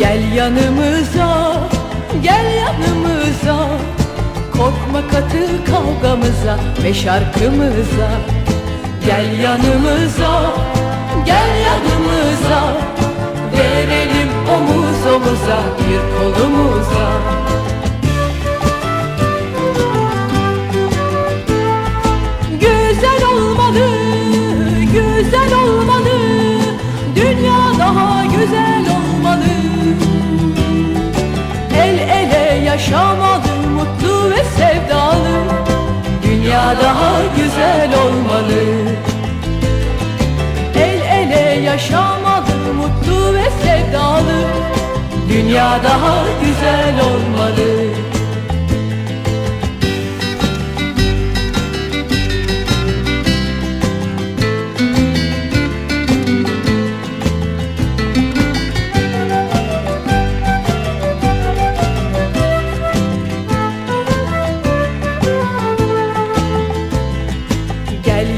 Gel yanımıza, gel yanımıza. Korkma katı kavgamıza ve şarkımıza. Gel yanımıza, ele yaşamalı, mutlu ve sevdalı. Dünya daha güzel olmalı.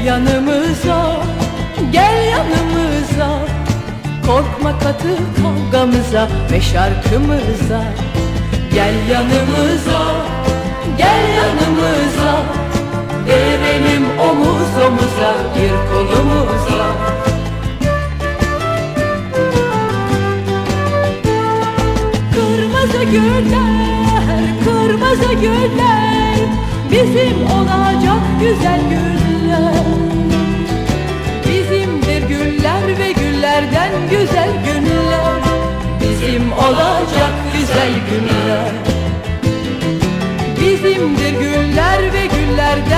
Yanımıza, gel yanımıza Korkma katı kavgamıza ve şarkımıza. Gel yanımıza, gel yanımıza. Verelim omuz omuza, bir kolumuza. Kırmızı güller, kırmızı güller Bizim olacak güzel güller olacak güzel günler. Bizimdir güller ve güllerden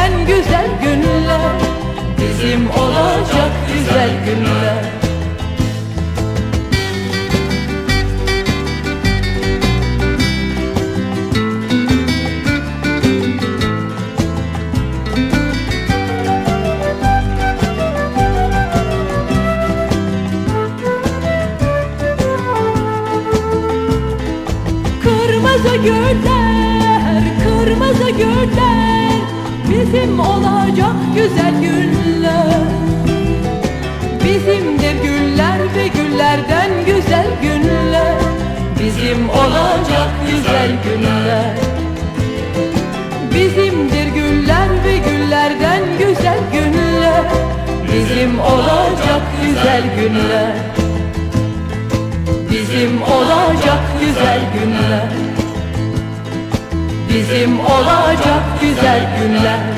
Kırmızı güller, kırmızı güller Bizim olacak güzel günler Bizimdir güller ve güllerden güzel günler. Bizim olacak güzel günler. Bizimdir güller ve güllerden güzel günler. Bizim olacak güzel günler. Bizim olacak güzel günler Bizim olacak güzel günler